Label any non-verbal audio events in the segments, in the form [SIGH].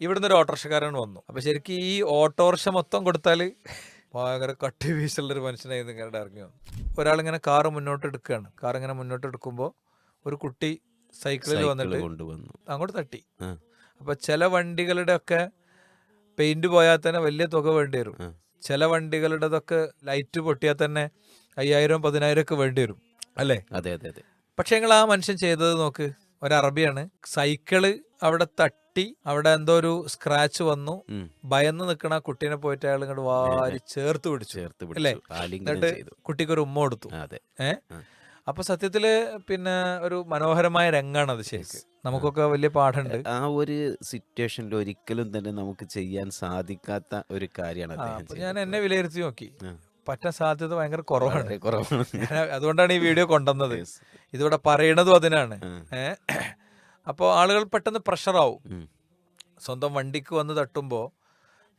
ഇവിടുന്ന് ഒരു ഓട്ടോറിക്ഷക്കാരൻ വന്നു. അപ്പൊ ശരിക്കും ഈ ഓട്ടോറിക്ഷ മൊത്തം കൊടുത്താൽ ഭയങ്കര കട്ടി വീശുള്ളൊരു മനുഷ്യനായി ഇങ്ങനെ ഇറങ്ങി വന്നു. ഒരാളിങ്ങനെ കാറ് മുന്നോട്ട് എടുക്കുകയാണ്. കാർ ഇങ്ങനെ മുന്നോട്ട് എടുക്കുമ്പോൾ ഒരു കുട്ടി സൈക്കിളിൽ വന്നിട്ട് കൊണ്ടുവന്നു. അങ്ങോട്ട് തട്ടി. അപ്പോൾ അപ്പൊ ചില വണ്ടികളുടെ ഒക്കെ പെയിന്റ് പോയാൽ തന്നെ വലിയ തുക വേണ്ടി വരും. ചില വണ്ടികളുടെതൊക്കെ ലൈറ്റ് പൊട്ടിയാൽ തന്നെ അയ്യായിരം പതിനായിരം ഒക്കെ വേണ്ടി വരും. അല്ലേ? അതെ അതെ അതെ. പക്ഷെ നിങ്ങൾ ആ മനുഷ്യൻ ചെയ്തത് നോക്ക്. ഒരു അറബിയാണ് സൈക്കിൾ അവിടെ തട്ടി അവിടെ എന്തോ ഒരു സ്ക്രാച്ച് വന്നു. ഭയന്ന് നിൽക്കണ കുട്ടീനെ പോയിട്ട് അയാൾ ഇങ്ങോട്ട് വാരി ചേർത്ത് പിടിച്ചു. ചേർത്ത് അല്ലേ? എന്നിട്ട് കുട്ടിക്ക് ഒരു ഉമ്മ കൊടുത്തു. ഏ. അപ്പൊ സത്യത്തിൽ പിന്നെ ഒരു മനോഹരമായ രംഗാണ് അത് ശരിക്ക്. നമുക്കൊക്കെ വലിയ പാഠമുണ്ട് ആ ഒരു സിറ്റുവേഷനിൽ ഒരിക്കലും തന്നെ നമുക്ക് ചെയ്യാൻ സാധിക്കാത്ത ഒരു കാര്യമാണ് ഞാൻ എന്നെ വിലയിരുത്തി നോക്കി. പറ്റാൻ സാധ്യത ഭയങ്കര കുറവാണ്. കുറവാണ്. [LAUGHS] അതുകൊണ്ടാണ് ഈ വീഡിയോ കൊണ്ടുവന്നത്. ഇതിവിടെ പറയണതും അതിനാണ്. ആ. അപ്പോൾ ആളുകൾ പെട്ടെന്ന് പ്രഷറാവും. സ്വന്തം വണ്ടിക്ക് വന്ന് തട്ടുമ്പോൾ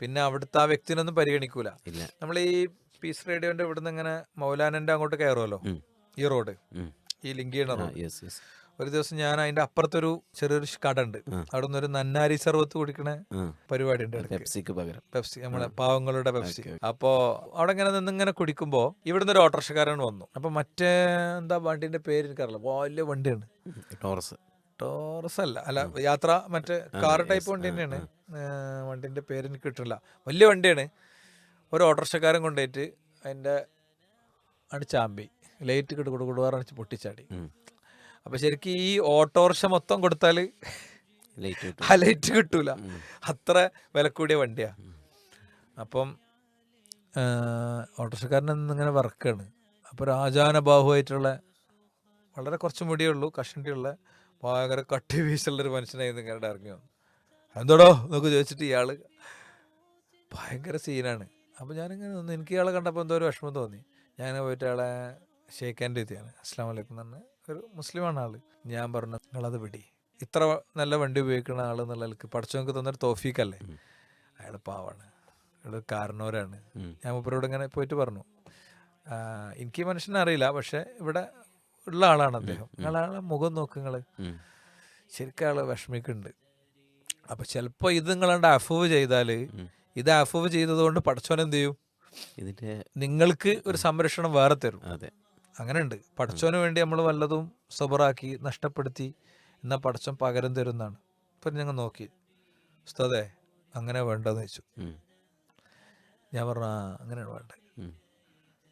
പിന്നെ അവിടുത്തെ ആ വ്യക്തിനൊന്നും പരിഗണിക്കൂല. നമ്മൾ ഈ പീസ് റേഡിയോന്റെ ഇവിടുന്ന് ഇങ്ങനെ മൗലാനന്റെ അങ്ങോട്ട് കയറുമല്ലോ ഈ റോഡ്. ഈ ലിങ്ക് ചെയ്യണ റോഡ്. ഒരു ദിവസം ഞാൻ അതിന്റെ അപ്പുറത്തൊരു ചെറിയൊരു കട ഉണ്ട് അവിടെ നിന്ന് ഒരു നന്നാരി സർവത്ത് കുടിക്കണ. പരിപാടി ഉണ്ട് പെപ്സിക്ക് പകരം. പെപ്സി നമ്മളെ പാവങ്ങളുടെ പെപ്സി. അപ്പോ അവിടെ ഇങ്ങനെ നിന്നിങ്ങനെ കുടിക്കുമ്പോ ഇവിടുന്ന് ഒരു ഓട്ടോറിക്ഷക്കാരൻ വന്നു. അപ്പൊ മറ്റേ എന്താ വണ്ടിന്റെ പേര് എനിക്കറിയില്ല. വലിയ വണ്ടിയാണ്. ടോറസ്. ടോറസ് അല്ല അല്ല യാത്ര മറ്റേ കാർ ടൈപ്പ് വണ്ടി തന്നെയാണ് വണ്ടിന്റെ പേര് എനിക്ക് കിട്ടില്ല വലിയ വണ്ടിയാണ്. ഒരു ഓട്ടോറിക്ഷക്കാരൻ കൊണ്ടുപോയിട്ട് അതിന്റെ അടിച്ചാമ്പി ലൈറ്റ് കിട്ട് കൊടുക്കുടുവാർ അടിച്ച് പൊട്ടിച്ചാടി. അപ്പൊ ശരിക്കും ഈ ഓട്ടോറിക്ഷ മൊത്തം കൊടുത്താൽ ലൈറ്റ് ആ ലൈറ്റ് കിട്ടൂല. അത്ര വില കൂടിയ വണ്ടിയാ അപ്പം ഓട്ടോറിക്ഷക്കാരൻ ഇങ്ങനെ വർക്കാണ്. അപ്പോൾ ഒരു ആയിട്ടുള്ള വളരെ കുറച്ച് മുടിയുള്ളൂ കഷണ്ടിയുള്ള ഭയങ്കര കട്ടി വീശുള്ളൊരു മനുഷ്യനായി ഇങ്ങനെ ഇറങ്ങി വന്നു എന്തോടോ? എന്നൊക്കെ ചോദിച്ചിട്ട് ഇയാൾ ഭയങ്കര സീനാണ്. അപ്പോൾ ഞാനിങ്ങനെ നിന്ന് എനിക്ക് ഇയാളെ കണ്ടപ്പോൾ എന്തോ ഒരു വിഷമം തോന്നി. ഞാൻ പോയിട്ട് അയാളെ ഷെയ്ഖാന്റെ എത്തിയാണ് അസ്ലാം വലൈക്കും എന്ന് പറഞ്ഞ ഒരു മുസ്ലിമാണ് ആൾ. ഞാൻ പറഞ്ഞു നിങ്ങളത് പിടി ഇത്ര നല്ല വണ്ടി ഉപയോഗിക്കുന്ന ആൾ എന്നുള്ള പഠിച്ചവർക്ക് തന്നൊരു തോഫീക്കല്ലേ. അയാൾ പാവാണ്. അയാൾ കാരണവരാണ്. ഞാൻ ഇപ്പോഴോട് ഇങ്ങനെ പോയിട്ട് പറഞ്ഞു "ആ, എനിക്ക് മനുഷ്യനെ അറിയില്ല. പക്ഷെ ഇവിടെ ഉള്ള ആളാണ് അദ്ദേഹം. അയാളെ മുഖം നോക്ക് നിങ്ങൾ ഉം. ശരിക്കും അയാൾ വിഷമിക്കുന്നുണ്ട്. അപ്പൊ ചിലപ്പോൾ ഇത് നിങ്ങളാണ്ട് അഫൂവ് ചെയ്താൽ ഇത് അഫൂവ് ചെയ്തതുകൊണ്ട് പടച്ചോൻ എന്ത് ചെയ്യും? ഇതിന്റെ നിങ്ങൾക്ക് ഒരു സംരക്ഷണം വേറെ തരും. അതെ. അങ്ങനെ ഉണ്ട് പഠിച്ചോന് വേണ്ടി നമ്മൾ വല്ലതും സബറാക്കി നഷ്ടപ്പെടുത്തി എന്നാൽ പടച്ചോൻ പകരം തരുന്നതാണ്. ഇപ്പം ഞങ്ങൾ നോക്കി. ഉസ്താദേ അങ്ങനെ വേണ്ടെന്ന് വെച്ചു. ഞാൻ പറഞ്ഞ അങ്ങനെയാണ് വേണ്ടത്.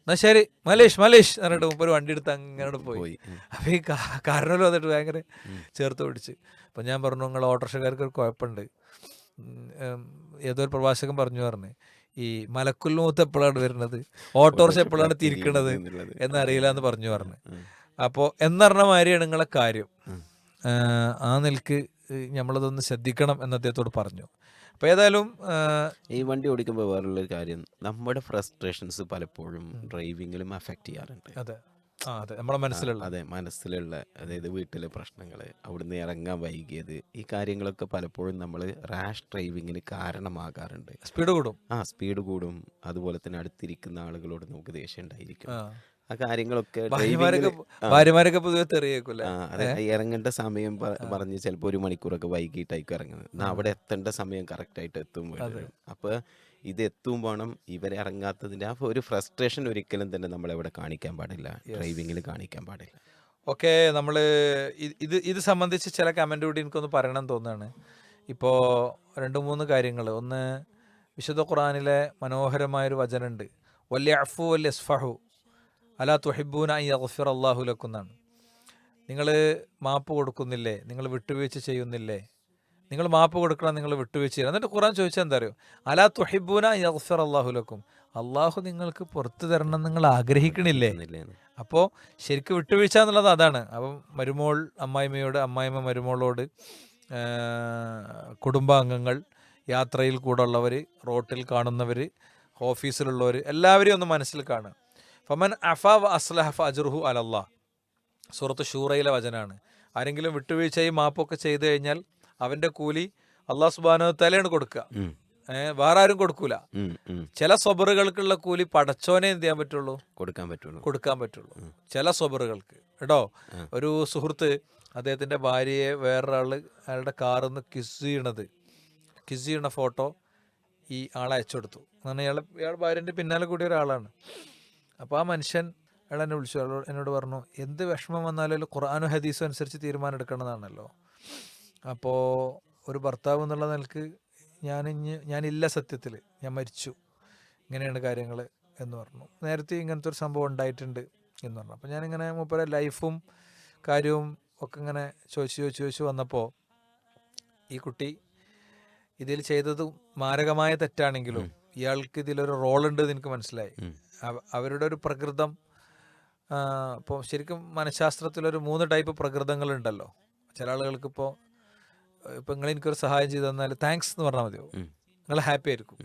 എന്നാ ശരി മലേഷ് മലേഷ് എന്നിട്ട് മുപ്പൊരു വണ്ടി എടുത്ത് അങ്ങനെ പോയി. അപ്പൊ ഈ കാ- കാരണവര് വന്നിട്ട് ഭയങ്കര. ചേർത്ത് പിടിച്ച്. അപ്പം ഞാൻ പറഞ്ഞു നിങ്ങൾ ഓട്ടോറിക്ഷക്കാർക്ക് ഒരു കുഴപ്പമുണ്ട്. ഏതോ ഒരു പ്രവാചകൻ പറഞ്ഞു പറഞ്ഞു ഈ മലക്കുൽ മൂത്ത് എപ്പോഴാണ് വരുന്നത്? ഓട്ടോറിക്ഷ എപ്പോഴാണ് തിരിക്കണത്. എന്നറിയില്ല എന്ന് പറഞ്ഞു പറഞ്ഞു. അപ്പോൾ എന്നറിഞ്ഞ മാതിരിയാണ് നിങ്ങളെ കാര്യം. ആ, ആ നിലയ്ക്ക് നമ്മളതൊന്ന് ശ്രദ്ധിക്കണം എന്ന് അദ്ദേഹത്തോട് പറഞ്ഞു. അപ്പോൾ ഏതായാലും ഈ വണ്ടി ഓടിക്കുമ്പോൾ വേറുള്ളൊരു കാര്യം. നമ്മുടെ ഫ്രസ്ട്രേഷൻസ് പലപ്പോഴും ഡ്രൈവിംഗിലും അഫക്റ്റ് ചെയ്യാറുണ്ട്. അതെ. അതെ. നമ്മുടെ മനസ്സിലുള്ള. അതെ. മനസ്സിലുള്ള അതായത് വീട്ടിലെ പ്രശ്നങ്ങൾ അവിടുന്ന് ഇറങ്ങാൻ വൈകിയത് ഈ കാര്യങ്ങളൊക്കെ പലപ്പോഴും നമ്മൾ റാഷ് ഡ്രൈവിങ്ങിന് കാരണമാകാറുണ്ട്. സ്പീഡ് കൂടും. ആ സ്പീഡ് കൂടും. അതുപോലെ തന്നെ അടുത്തിരിക്കുന്ന ആളുകളോട് നമുക്ക് ദേഷ്യം ഉണ്ടായിരിക്കും. ആ കാര്യങ്ങളൊക്കെ ഭാര്യമാരൊക്കെ പൊതുവെ തെറിയേക്കില്ല? അതെ. ഇറങ്ങേണ്ട സമയം പറഞ്ഞ് ചിലപ്പോൾ ഒരു മണിക്കൂറൊക്കെ വൈകിട്ടായിരിക്കും ഇറങ്ങുന്നത്. അവിടെ എത്തേണ്ട സമയം കറക്റ്റ് ആയിട്ട് എത്തും വരും അപ്പൊ ഇത് എത്തും വേണം. ഇവരെ ഇറങ്ങാത്തതിന്റെ ആ ഒരു ഫ്രസ്ട്രേഷൻ ഒരിക്കലും തന്നെ നമ്മളെവിടെ കാണിക്കാൻ പാടില്ല. ഡ്രൈവിംഗിൽ കാണിക്കാൻ പാടില്ല. ഓക്കെ നമ്മൾ ഇത് ഇത് സംബന്ധിച്ച് ചില കമന്റ് കൂടി എനിക്കൊന്ന് പറയണം തോന്നുകയാണ് ഇപ്പോൾ രണ്ട് മൂന്ന് കാര്യങ്ങൾ ഒന്ന് വിശുദ്ധ ഖുറാനിലെ മനോഹരമായൊരു വചനമുണ്ട് വല്യ അഫു വല്യ എസ്ഫഹു അലാ തുഹിബൂന അഫിർ അള്ളാഹു ലക്കുന്നാണ്. നിങ്ങൾ മാപ്പ് കൊടുക്കുന്നില്ലേ? നിങ്ങൾ വിട്ടുവീഴ്ച ചെയ്യുന്നില്ലേ? നിങ്ങൾ മാപ്പ് കൊടുക്കണം നിങ്ങൾ വിട്ടുവീഴ്ച ചെയ്യണം. എന്നിട്ട് ഖുറാൻ ചോദിച്ചാൽ എന്താ അറിയോ? അലാ തുഹിബൂന യഗ്ഫിർ അള്ളാഹു ലക്കും. അള്ളാഹു നിങ്ങൾക്ക് പുറത്തു തരണം നിങ്ങൾ ആഗ്രഹിക്കണില്ലേ. അപ്പോൾ ശരിക്കും വിട്ടുവീഴ്ച എന്നുള്ളത് അതാണ്. അപ്പം മരുമോൾ അമ്മായിമ്മയോട് അമ്മായിമ്മ മരുമോളോട് കുടുംബാംഗങ്ങൾ യാത്രയിൽ കൂടെ ഉള്ളവർ റോട്ടിൽ കാണുന്നവർ ഓഫീസിലുള്ളവർ എല്ലാവരെയും ഒന്ന് മനസ്സിൽ കാണുക. ഫമൻ അഫാവ് അസ്ലഹഫ് അജുർഹു അലല്ലാ സുഹൃത്ത് ഷൂറയിലെ വചനാണ്. ആരെങ്കിലും വിട്ടുവീഴ്ചയും മാപ്പൊക്കെ ചെയ്തു കഴിഞ്ഞാൽ അവന്റെ കൂലി അള്ളാഹ് സുബാനോ തലയാണ് കൊടുക്കുക. വേറെ ആരും കൊടുക്കൂല. ചില സ്വബറുകൾക്കുള്ള കൂലി പടച്ചോനെ എന്ത് ചെയ്യാൻ പറ്റുള്ളൂ? കൊടുക്കാൻ പറ്റുള്ളൂ. കൊടുക്കാൻ പറ്റുള്ളൂ. ചില സ്വബറുകൾക്ക്. കേട്ടോ ഒരു സുഹൃത്ത് അദ്ദേഹത്തിന്റെ ഭാര്യയെ വേറൊരാൾ അയാളുടെ കാറിൽ നിന്ന് കിസ് ചെയ്യണത്. കിസ് ചെയ്യണ ഫോട്ടോ ഈ ആളെ അയച്ചു കൊടുത്തു. അങ്ങനെ ഇയാൾ ഇയാൾ ഭാര്യന്റെ പിന്നാലെ കൂടിയ ഒരാളാണ്. അപ്പോൾ ആ മനുഷ്യൻ അയാൾ എന്നെ വിളിച്ചു. അയാൾ എന്നോട് പറഞ്ഞു എന്ത് വിഷമം വന്നാലും ഖുർആാനും ഹദീസും അനുസരിച്ച് തീരുമാനം എടുക്കണമെന്നാണല്ലോ അപ്പോൾ ഒരു ഭർത്താവ് എന്നുള്ള നിലയ്ക്ക് ഞാൻ ഞാനില്ല സത്യത്തിൽ. ഞാൻ മരിച്ചു. ഇങ്ങനെയാണ് കാര്യങ്ങൾ എന്ന് പറഞ്ഞു. നേരത്തെ ഇങ്ങനത്തെ ഒരു സംഭവം ഉണ്ടായിട്ടുണ്ട് എന്ന് പറഞ്ഞു. അപ്പോൾ ഞാനിങ്ങനെ മൂപ്പരെ ലൈഫും കാര്യവും ഒക്കെ ഇങ്ങനെ ചോദിച്ച് ചോദിച്ച് ചോദിച്ച് വന്നപ്പോൾ ഈ കുട്ടി ഇതിൽ ചെയ്തത് മാരകമായ തെറ്റാണെങ്കിലും ഇയാൾക്ക് ഇതിലൊരു റോളുണ്ട് എന്ന് എനിക്ക് മനസ്സിലായി. അവരുടെ ഒരു പ്രകൃതം ഇപ്പോൾ ശരിക്കും മനഃശാസ്ത്രത്തിലൊരു മൂന്ന് ടൈപ്പ് പ്രകൃതങ്ങളുണ്ടല്ലോ. ചില ആളുകൾക്ക് ഇപ്പോൾ ഇപ്പം നിങ്ങൾ എനിക്കൊരു സഹായം ചെയ്തു തന്നാൽ താങ്ക്സ് എന്ന് പറഞ്ഞാൽ മതിയോ. നിങ്ങൾ ഹാപ്പി ആയിരിക്കും.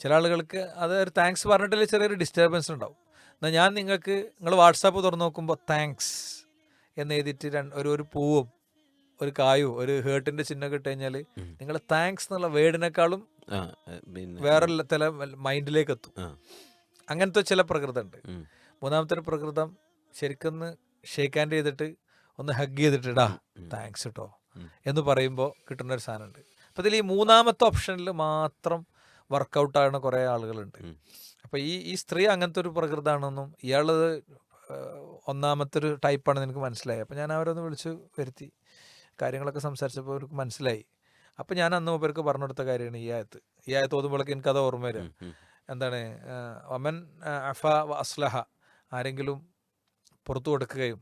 ചില ആളുകൾക്ക് അത് ഒരു താങ്ക്സ് പറഞ്ഞിട്ടില്ല ചെറിയൊരു ഡിസ്റ്റർബൻസ് ഉണ്ടാവും. എന്നാൽ ഞാൻ നിങ്ങൾക്ക് നിങ്ങൾ വാട്സാപ്പ് തുറന്നു നോക്കുമ്പോൾ താങ്ക്സ് എന്ന് എഴുതിയിട്ട് രണ്ട് ഒരു ഒരു പൂവും ഒരു കായും ഒരു ഹേർട്ടിന്റെ ചിഹ്നം ഇട്ട് കഴിഞ്ഞാൽ നിങ്ങൾ താങ്ക്സ് എന്നുള്ള വേർഡിനേക്കാളും വേറെ തല മൈൻഡിലേക്ക് എത്തും. അങ്ങനത്തെ ചില പ്രകൃതം ഉണ്ട് മൂന്നാമത്തെ ഒരു പ്രകൃതം ശരിക്കൊന്ന് ഷേക്ക് ഹാൻഡ് ചെയ്തിട്ട് ഒന്ന് ഹഗ് ചെയ്തിട്ട് ഇടാ താങ്ക്സ് കേട്ടോ എന്ന് പറയുമ്പോൾ കിട്ടുന്ന ഒരു സാധനമുണ്ട്. അപ്പം ഇതിൽ ഈ മൂന്നാമത്തെ ഓപ്ഷനിൽ മാത്രം വർക്കൗട്ട് ആകുന്ന കുറേ ആളുകളുണ്ട്. അപ്പം അപ്പോൾ ഈ ഈ സ്ത്രീ അങ്ങനത്തെ ഒരു പ്രകൃതമാണെന്നും ഇയാളത് ഒന്നാമത്തെ ഒരു ടൈപ്പാണെന്ന് എനിക്ക് മനസ്സിലായി. അപ്പം ഞാൻ അവരൊന്ന് വിളിച്ച് വരുത്തി. കാര്യങ്ങളൊക്കെ സംസാരിച്ചപ്പോൾ അവർക്ക് മനസ്സിലായി. അപ്പം ഞാൻ അന്ന് മൂപ്പർക്ക് പറഞ്ഞു കൊടുത്ത കാര്യമാണ് ഈ ആയത്ത്. ഈ ആയത്ത് ഓതുമ്പോഴേക്ക് എനിക്കത് ഓർമ്മ ഉം. എന്താണ് ഒമൻ അഫ വ അസ്ലഹ ആരെങ്കിലും പുറത്തു കൊടുക്കുകയും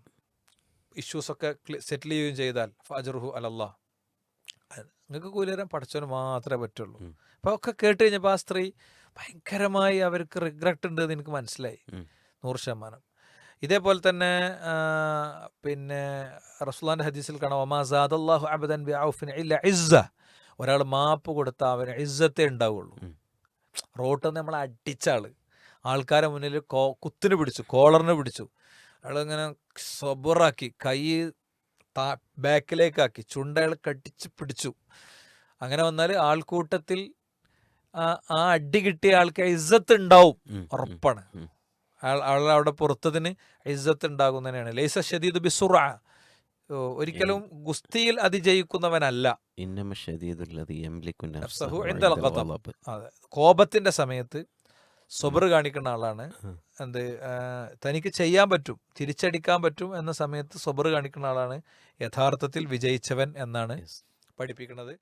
ഇഷ്യൂസൊക്കെ സെറ്റിൽ ചെയ്യുകയും ചെയ്താൽ ഫജറുഹു അലല്ലാ നിങ്ങൾക്ക് കൂലിതരം പഠിച്ചവന് മാത്രമേ പറ്റുള്ളൂ. അപ്പൊ അപ്പോൾ ഒക്കെ കേട്ട് കഴിഞ്ഞപ്പോൾ ആ സ്ത്രീ ഭയങ്കരമായി അവർക്ക് റിഗ്രറ്റ് ഉണ്ട് എന്ന് എനിക്ക് മനസ്സിലായി. നൂറ് ശതമാനം. ഇതേപോലെ തന്നെ പിന്നെ റസുല്ലാന്റെ ഹദീസിൽ കാണാം അബദൻ ബി ഔഫിൻ ഇല്ല ഇസ്സ. ഒരാൾ മാപ്പ് കൊടുത്താൽ അവന് ഇസ്സത്തെ ഉണ്ടാവുള്ളൂ. റോട്ടിൽ നിന്ന് നമ്മൾ അടിച്ച ആൾ ആൾക്കാരെ മുന്നിൽ കോ കുത്തിന് പിടിച്ചു കോളറിന് പിടിച്ചു. അയാളിങ്ങനെ സബറാക്കി കൈ താ ബാക്കിലേക്കാക്കി ചുണ്ടയാൾ കടിച്ച് പിടിച്ചു. അങ്ങനെ വന്നാൽ ആൾക്കൂട്ടത്തിൽ ആ അടി കിട്ടിയ ആൾക്ക് ഇസ്സത്ത് ഉണ്ടാവും ഉറപ്പാണ്. അയാൾ അവിടെ പുറത്തതിന് ഇസ്സത്ത് ഉണ്ടാകുന്നതിനാണ് ലൈസ ഷദീദ് ബിസുറ. ഒരിക്കലും ഗുസ്തിയിൽ അതിജയിക്കുന്നവനല്ല നഫ്സഹു. അതെ കോപത്തിന്റെ സമയത്ത് സ്വബർ കാണിക്കുന്ന ആളാണ്. എന്ത് ആ, തനിക്ക് ചെയ്യാൻ പറ്റും തിരിച്ചടിക്കാൻ പറ്റും എന്ന സമയത്ത് സ്വബർ കാണിക്കുന്ന ആളാണ് യഥാർത്ഥത്തിൽ വിജയിച്ചവൻ എന്നാണ് Yes. പഠിപ്പിക്കുന്നത്